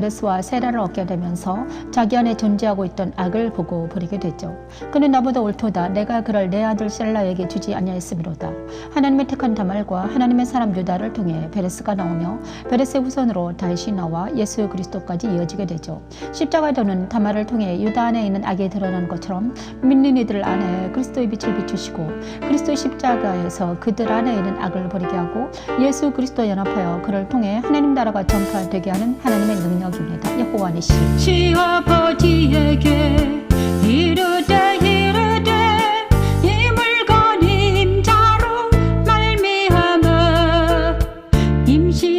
베레스와 세라를 얻게 되면서 자기 안에 존재하고 있던 악을 보고 버리게 되죠. 그는 나보다 옳도다. 내가 그를 내 아들 셀라에게 주지 아니하였음이로다. 하나님의 택한 다말과 하나님의 사람 유다를 통해 베레스가 나오며 베레스의 후손으로 다시 나와 예수 그리스도까지 이어지게 되죠. 십자가도는 다말을 통해 유다 안에 있는 악이 드러나는 것처럼 믿는 이들 안에 그리스도의 빛을 비추시고 그리스도의 십자가에서 그들 안에 있는 악을 버리게 하고 예수 그리스도 연합하여 그를 통해 하나님 나라가 전파되게 하는 하나님의 능력 입니다. 여호와 니시 시아버지에게 이르되 이르되 이 물건 임자로 말미암아 임신